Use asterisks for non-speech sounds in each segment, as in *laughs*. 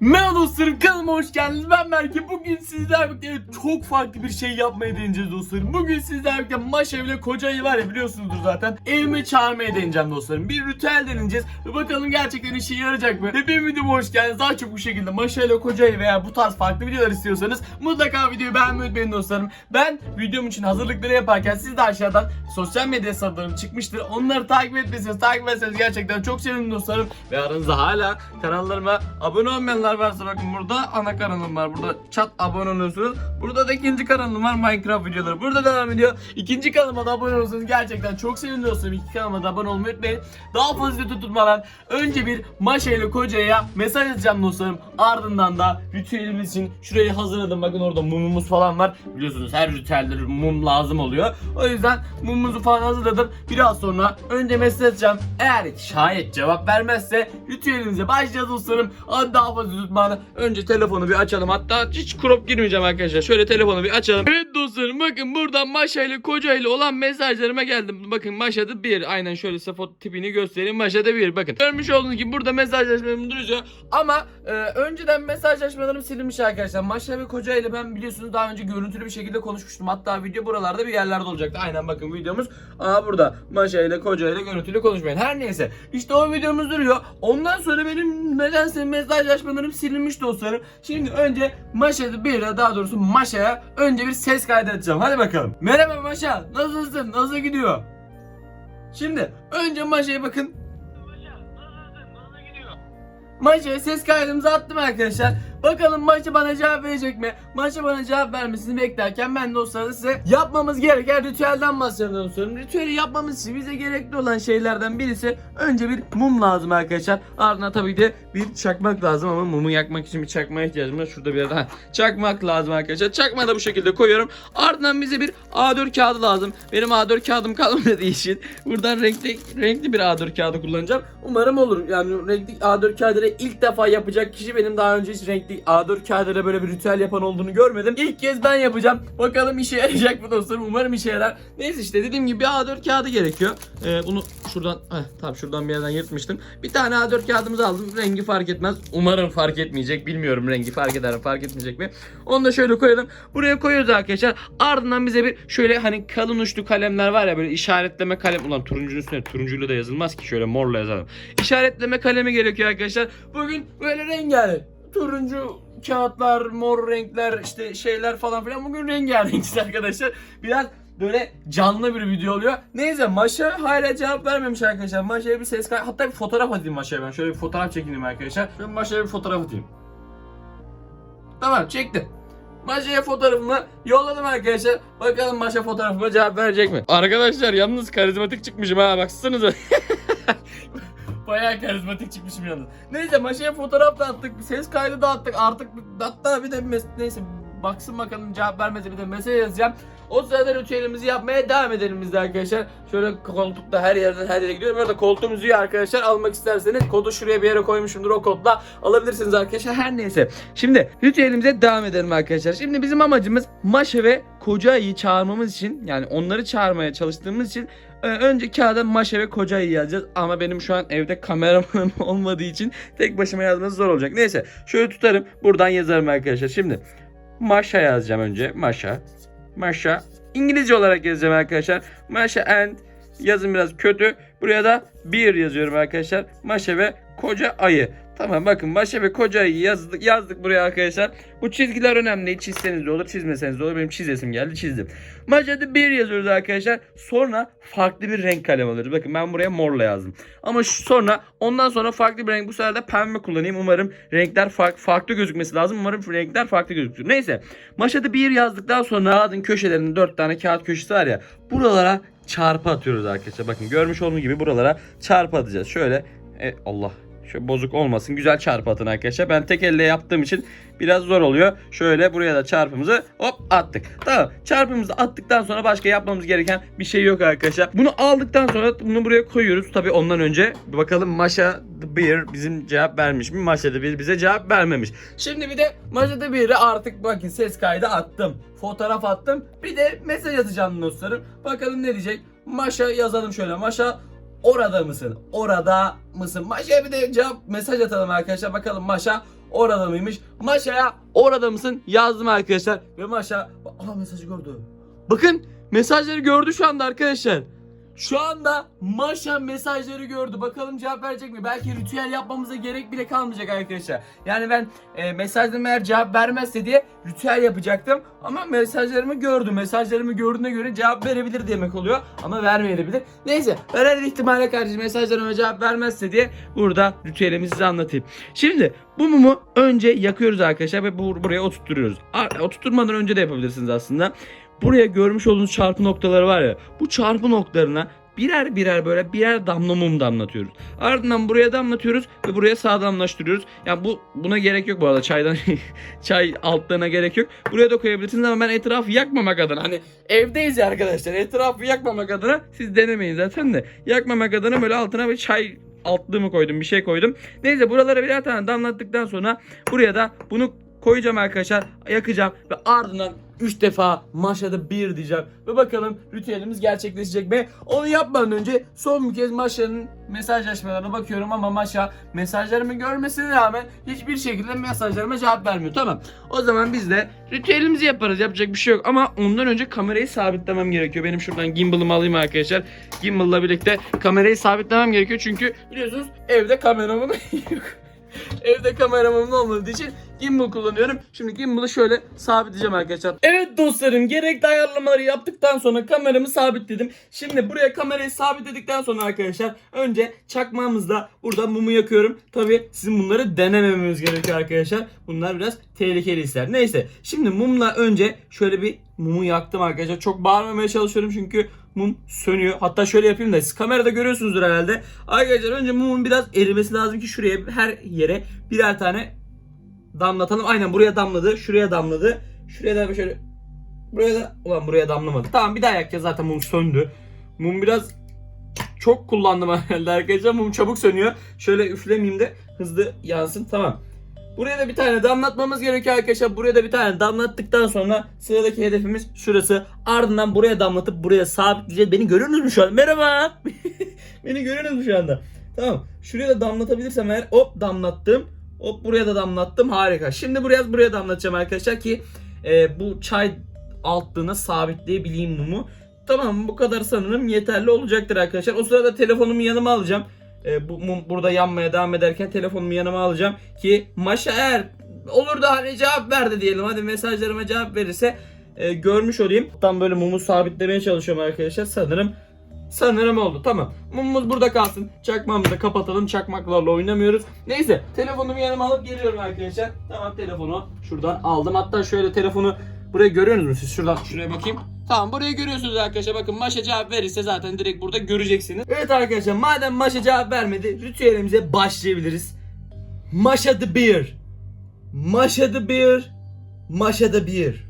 Merhaba dostlarım kanalıma hoş geldiniz. Ben Berke. Bugün sizlerle birlikte çok farklı bir şey yapmayı deneyeceğiz dostlarım. Bugün sizlerle birlikte Maşa ile Koca'yı var ya biliyorsunuzdur zaten. Evime çağırmaya deneyeceğim dostlarım. Bir ritüel deneyeceğiz. Ve bakalım gerçekten işe yarayacak mı? Benim videoma hoş geldiniz. Daha çok bu şekilde Maşa ile Koca'yı veya bu tarz farklı videolar istiyorsanız mutlaka videoyu beğenmeyi unutmayın dostlarım. Ben videom için hazırlıkları yaparken siz de aşağıdan sosyal medya hesaplarım çıkmıştır. Onları takip etmeseniz, takip etseniz gerçekten çok sevinirim dostlarım. Ve aranızda hala kanallarıma abone olmayanlar varsa bakın burada ana kanalım var. Burada chat abone oluyorsunuz. Burada da ikinci kanalım var Minecraft videoları. Burada devam ediyor. İkinci kanalıma da abone olursanız gerçekten çok dostlarım. İki kanalıma da abone olmayı unutmayın. Daha fazla video tutmadan önce bir Maşa Koca'ya mesaj atacağım dostlarım. Ardından da ritüelimiz için şurayı hazırladım. Bakın orada mumumuz falan var. Biliyorsunuz her ritüelde mum lazım oluyor. O yüzden mumumuzu falan hazırladım. Biraz sonra önce mesaj atacağım. Eğer şayet cevap vermezse ritüelimize başlayacağız dostlarım. Daha fazla tutmadan önce telefonu bir açalım. Hatta hiç crop girmeyeceğim arkadaşlar. Şöyle telefonu bir açalım. Evet dostlarım bakın buradan Maşa ile Koca ile olan mesajlarıma geldim. Bakın Maşa'da bir. Aynen şöyle size foto tipini göstereyim. Maşa'da bir. Bakın. Görmüş olduğunuz gibi burada mesajlaşmalarım duruyor. Ama e, önceden mesajlaşmalarım silinmiş arkadaşlar. Maşa ve Koca ile ben biliyorsunuz daha önce görüntülü bir şekilde konuşmuştum. Hatta video buralarda bir yerlerde olacaktı. Aynen bakın videomuz. Aa burada. Maşa ile Koca ile görüntülü konuşmayın. Her neyse. İşte o videomuz duruyor. Ondan sonra benim nedense mesajlaşmalarım silinmiş dostlarım. Şimdi önce Maşa'da bir daha doğrusu Maşa'ya önce bir ses kaydı atacağım. Hadi bakalım. Merhaba Maşa. Nasılsın? Nasıl gidiyor? Şimdi önce Maşa'ya bakın. Maşa'ya ses kaydımızı attım arkadaşlar. Bakalım Maşa bana cevap verecek mi? Maşa bana cevap vermesini beklerken ben dostlarım size yapmamız gereken ritüelden bahsediyorum dostlarım. Ritüeli yapmamız için bize gerekli olan şeylerden birisi önce bir mum lazım arkadaşlar. Ardından tabii de bir çakmak lazım ama mumu yakmak için bir çakmağa ihtiyacım var. Şurada bir yerde ha, çakmak lazım arkadaşlar. Çakmağı da bu şekilde koyuyorum. Ardından bize bir A4 kağıdı lazım. Benim A4 kağıdım kalmadığı *laughs* için buradan renkli renkli bir A4 kağıdı kullanacağım. Umarım olur. Yani renkli A4 kağıdıyla ilk defa yapacak kişi benim daha önce hiç renkli A4 kağıdıyla böyle bir ritüel yapan olduğunu görmedim. İlk kez ben yapacağım. Bakalım işe yarayacak mı dostlarım? Umarım işe yarar. Neyse işte dediğim gibi bir A4 kağıdı gerekiyor. Ee, bunu şuradan heh, tamam şuradan bir yerden yırtmıştım. Bir tane A4 kağıdımızı aldım. Rengi fark etmez. Umarım fark etmeyecek. Bilmiyorum rengi fark eder mi fark etmeyecek mi? Onu da şöyle koyalım. Buraya koyuyoruz arkadaşlar. Ardından bize bir şöyle hani kalın uçlu kalemler var ya böyle işaretleme kalem. Ulan turuncunun üstüne turuncuyla da yazılmaz ki şöyle morla yazalım. İşaretleme kalemi gerekiyor arkadaşlar. Bugün böyle rengarenk turuncu kağıtlar, mor renkler, işte şeyler falan filan. Bugün rengarenkiz *laughs* arkadaşlar. Biraz böyle canlı bir video oluyor. Neyse Maşa hala cevap vermemiş arkadaşlar. Maşa'ya bir ses kay hatta bir fotoğraf atayım Maşa'ya ben. Şöyle bir fotoğraf çekeyim arkadaşlar. Ben Maşa'ya bir fotoğraf atayım. Tamam çektim. Maşa'ya fotoğrafımı yolladım arkadaşlar. Bakalım Maşa fotoğrafıma cevap verecek mi? Arkadaşlar yalnız karizmatik çıkmışım ha baksanıza. *laughs* Bayağı karizmatik çıkmışım yalnız. Neyse Maşa'ya fotoğraf da attık. Ses kaydı da attık. Artık hatta bir de mes- neyse baksın bakalım cevap vermese bir de mesaj yazacağım. O sırada ritüelimizi yapmaya devam edelim biz de arkadaşlar. Şöyle koltukta her yerden her yere gidiyorum. Burada koltuğum müziği arkadaşlar almak isterseniz kodu şuraya bir yere koymuşumdur o kodla alabilirsiniz arkadaşlar. Her neyse. Şimdi ritüelimize devam edelim arkadaşlar. Şimdi bizim amacımız Maşa ve Koca'yı çağırmamız için yani onları çağırmaya çalıştığımız için ee, önce kağıda Maşa ve Koca'yı yazacağız ama benim şu an evde kameramanım *laughs* olmadığı için tek başıma yazması zor olacak. Neyse şöyle tutarım buradan yazarım arkadaşlar. Şimdi Maşa yazacağım önce. Maşa. Maşa. İngilizce olarak yazacağım arkadaşlar. Maşa and yazım biraz kötü. Buraya da bir yazıyorum arkadaşlar. Maşa ve koca ayı. Tamam bakın Maşa ve koca yazdık, yazdık buraya arkadaşlar. Bu çizgiler önemli. Çizseniz de olur çizmeseniz de olur. Benim çizesim geldi çizdim. Maşa'da bir yazıyoruz arkadaşlar. Sonra farklı bir renk kalem alıyoruz. Bakın ben buraya morla yazdım. Ama şu sonra ondan sonra farklı bir renk. Bu sefer de pembe kullanayım. Umarım renkler fark, farklı gözükmesi lazım. Umarım renkler farklı gözükür. Neyse. Maşa'da bir yazdıktan sonra kağıdın köşelerinde dört tane kağıt köşesi var ya. Buralara çarpı atıyoruz arkadaşlar. Bakın görmüş olduğunuz gibi buralara çarpı atacağız. Şöyle e, Allah Şöyle bozuk olmasın. Güzel çarpı atın arkadaşlar. Ben tek elle yaptığım için biraz zor oluyor. Şöyle buraya da çarpımızı hop attık. Tamam. Çarpımızı attıktan sonra başka yapmamız gereken bir şey yok arkadaşlar. Bunu aldıktan sonra bunu buraya koyuyoruz. Tabii ondan önce bakalım Maşa the Bear bizim cevap vermiş mi? Maşa the Bear bize cevap vermemiş. Şimdi bir de Maşa the Bear'e artık bakın ses kaydı attım. Fotoğraf attım. Bir de mesaj atacağım dostlarım. Bakalım ne diyecek? Maşa yazalım şöyle. Maşa Orada mısın? Orada mısın? Maşa'ya bir de cevap mesaj atalım arkadaşlar. Bakalım Maşa orada mıymış? Maşa'ya orada mısın yazdım arkadaşlar. Ve Maşa aa mesajı gördü. Bakın mesajları gördü şu anda arkadaşlar. Şu anda Maşa mesajları gördü. Bakalım cevap verecek mi? Belki ritüel yapmamıza gerek bile kalmayacak arkadaşlar. Yani ben e, mesajlarıma eğer cevap vermezse diye ritüel yapacaktım. Ama mesajlarımı gördü. Mesajlarımı gördüğüne göre cevap verebilir demek oluyor. Ama vermeyebilir. Neyse ben her ihtimale karşı mesajlarıma cevap vermezse diye burada ritüelimi size anlatayım. Şimdi bu mumu önce yakıyoruz arkadaşlar ve bu, buraya oturtturuyoruz. Oturtturmadan önce de yapabilirsiniz aslında. Buraya görmüş olduğunuz çarpı noktaları var ya. Bu çarpı noktalarına birer birer böyle birer damla mum damlatıyoruz. Ardından buraya damlatıyoruz ve buraya sağlamlaştırıyoruz. Yani bu buna gerek yok bu arada çaydan *laughs* çay altlarına gerek yok. Buraya da koyabilirsiniz ama ben etrafı yakmamak adına hani evdeyiz ya arkadaşlar etrafı yakmamak adına siz denemeyin zaten de yakmamak adına böyle altına bir çay altlığımı koydum bir şey koydum. Neyse buralara birer tane damlattıktan sonra buraya da bunu koyacağım arkadaşlar yakacağım ve ardından 3 defa maşada bir diyeceğim ve bakalım ritüelimiz gerçekleşecek mi? Onu yapmadan önce son bir kez Maşa'nın mesajlaşmalarına bakıyorum ama Maşa mesajlarımı görmesine rağmen hiçbir şekilde mesajlarıma cevap vermiyor. Tamam. O zaman biz de ritüelimizi yaparız. Yapacak bir şey yok ama ondan önce kamerayı sabitlemem gerekiyor. Benim şuradan gimbal'ımı alayım arkadaşlar. Gimbal'la birlikte kamerayı sabitlemem gerekiyor çünkü biliyorsunuz evde kameramın *laughs* yok. Evde kameramın olmadığı için gimbal kullanıyorum. Şimdi gimbal'ı şöyle sabitleyeceğim arkadaşlar. Evet dostlarım gerekli ayarlamaları yaptıktan sonra kameramı sabitledim. Şimdi buraya kamerayı sabitledikten sonra arkadaşlar önce çakmağımızla burada mumu yakıyorum. Tabi sizin bunları denemememiz gerekiyor arkadaşlar. Bunlar biraz tehlikeli işler. Neyse şimdi mumla önce şöyle bir mumu yaktım arkadaşlar. Çok bağırmamaya çalışıyorum çünkü mum sönüyor. Hatta şöyle yapayım da siz kamerada görüyorsunuzdur herhalde. Arkadaşlar önce mumun biraz erimesi lazım ki şuraya her yere birer tane damlatalım. Aynen buraya damladı. Şuraya damladı. Şuraya da şöyle buraya da ulan buraya damlamadı. Tamam bir daha yakacağız zaten mum söndü. Mum biraz çok kullandım *laughs* herhalde arkadaşlar. Mum çabuk sönüyor. Şöyle üflemeyeyim de hızlı yansın. Tamam. Buraya da bir tane damlatmamız gerekiyor arkadaşlar. Buraya da bir tane damlattıktan sonra sıradaki hedefimiz şurası. Ardından buraya damlatıp buraya sabitleyeceğiz. Beni görüyorsunuz mu şu an? Merhaba. *laughs* Beni görüyorsunuz mu şu anda? Tamam. Şuraya da damlatabilirsem eğer hop damlattım. Hop buraya da damlattım. Harika. Şimdi buraya buraya damlatacağım arkadaşlar ki e, bu çay altlığına sabitleyebileyim mumu. Tamam bu kadar sanırım yeterli olacaktır arkadaşlar. O sırada telefonumu yanıma alacağım. E, bu mum burada yanmaya devam ederken telefonumu yanıma alacağım ki Maşa eğer olur da hani cevap verdi diyelim. Hadi mesajlarıma cevap verirse e, görmüş olayım. Tam böyle mumu sabitlemeye çalışıyorum arkadaşlar. Sanırım Sanırım oldu. Tamam. Mumumuz burada kalsın. Çakmağımızı da kapatalım. Çakmaklarla oynamıyoruz. Neyse. Telefonumu yanıma alıp geliyorum arkadaşlar. Tamam telefonu şuradan aldım. Hatta şöyle telefonu buraya görüyorsunuz mu siz? Şuradan şuraya bakayım. Tamam burayı görüyorsunuz arkadaşlar. Bakın Maşa cevap verirse zaten direkt burada göreceksiniz. Evet arkadaşlar madem Maşa cevap vermedi ritüelimize başlayabiliriz. Maşa the Beer. Maşa the Beer. Maşa the Beer.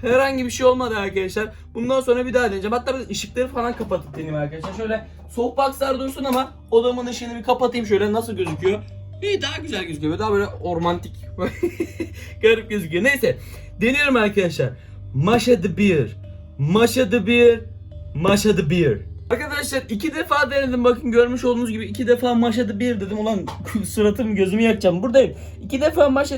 Herhangi bir şey olmadı arkadaşlar. Bundan sonra bir daha deneyeceğim. Hatta bir ışıkları falan kapatıp deneyeyim arkadaşlar. Şöyle softboxlar dursun ama odamın ışığını bir kapatayım şöyle nasıl gözüküyor. İyi daha güzel gözüküyor. Daha böyle ormantik. *laughs* Garip gözüküyor. Neyse. Deniyorum arkadaşlar. Maşa the beer. Maşa the beer. Maşa the beer. Arkadaşlar iki defa denedim bakın görmüş olduğunuz gibi iki defa maşa the beer dedim ulan *laughs* suratımı gözümü yakacağım buradayım. İki defa maşa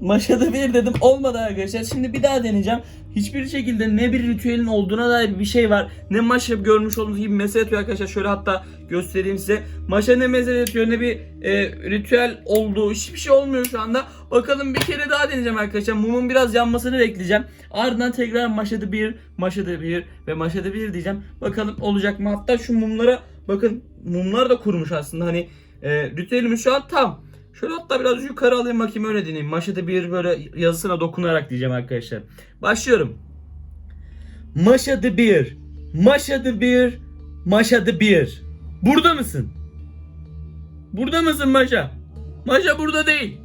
Maşada bir dedim olmadı arkadaşlar. Şimdi bir daha deneyeceğim. Hiçbir şekilde ne bir ritüelin olduğuna dair bir şey var. Ne maşa görmüş olduğunuz gibi mesele atıyor arkadaşlar. Şöyle hatta göstereyim size. Maşa ne mesele atıyor ne bir e, ritüel olduğu hiçbir şey olmuyor şu anda. Bakalım bir kere daha deneyeceğim arkadaşlar. Mumun biraz yanmasını bekleyeceğim. Ardından tekrar maşada bir, maşada bir ve maşada bir diyeceğim. Bakalım olacak mı? Hatta şu mumlara bakın mumlar da kurumuş aslında. Hani e, ritüelimiz şu an tam. Şöyle hatta biraz yukarı alayım bakayım öyle deneyeyim. Maşa'da bir böyle yazısına dokunarak diyeceğim arkadaşlar. Başlıyorum. Maşa'da bir. Maşa'da bir. Maşa'da bir. Burada mısın? Burada mısın Maşa? Maşa burada değil.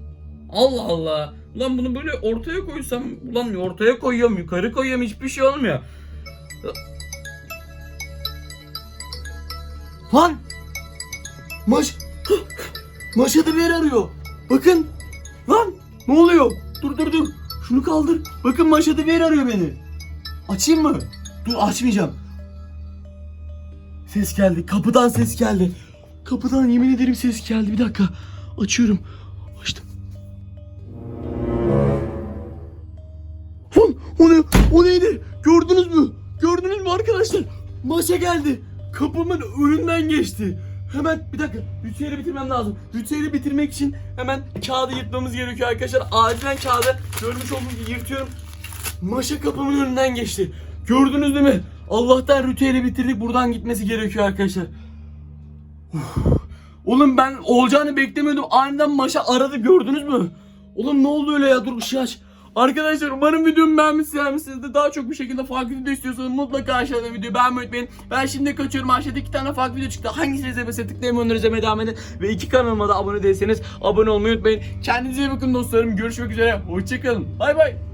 Allah Allah. Ulan bunu böyle ortaya koysam, ulan ortaya koyuyorum, yukarı koyuyorum hiçbir şey olmuyor. Lan! Maş... Maşa da bir yer arıyor. Bakın. Lan ne oluyor? Dur dur dur. Şunu kaldır. Bakın Maşa da bir yer arıyor beni. Açayım mı? Dur açmayacağım. Ses geldi. Kapıdan ses geldi. Kapıdan yemin ederim ses geldi. Bir dakika. Açıyorum. Açtım. Lan o ne? O neydi? Gördünüz mü? Gördünüz mü arkadaşlar? Maşa geldi. Kapımın önünden geçti. Hemen bir dakika. Ritüeli bitirmem lazım. Ritüeli bitirmek için hemen kağıdı yırtmamız gerekiyor arkadaşlar. Acilen kağıdı görmüş olduğunuz gibi yırtıyorum. Maşa kapımın önünden geçti. Gördünüz değil mi? Allah'tan ritüeli bitirdik. Buradan gitmesi gerekiyor arkadaşlar. Uf. Oğlum ben olacağını beklemiyordum. Aniden maşa aradı gördünüz mü? Oğlum ne oldu öyle ya? Dur ışığı aç. Arkadaşlar umarım videomu beğenmişsinizdir. Daha çok bir şekilde farklı video istiyorsanız mutlaka aşağıda videoyu beğenmeyi unutmayın. Ben şimdi kaçıyorum. Aşağıda iki tane farklı video çıktı. Hangisini izlemesi tıklayın onları izlemeye devam edin. Ve iki kanalıma da abone değilseniz abone olmayı unutmayın. Kendinize iyi bakın dostlarım. Görüşmek üzere. Hoşçakalın. Bay bay.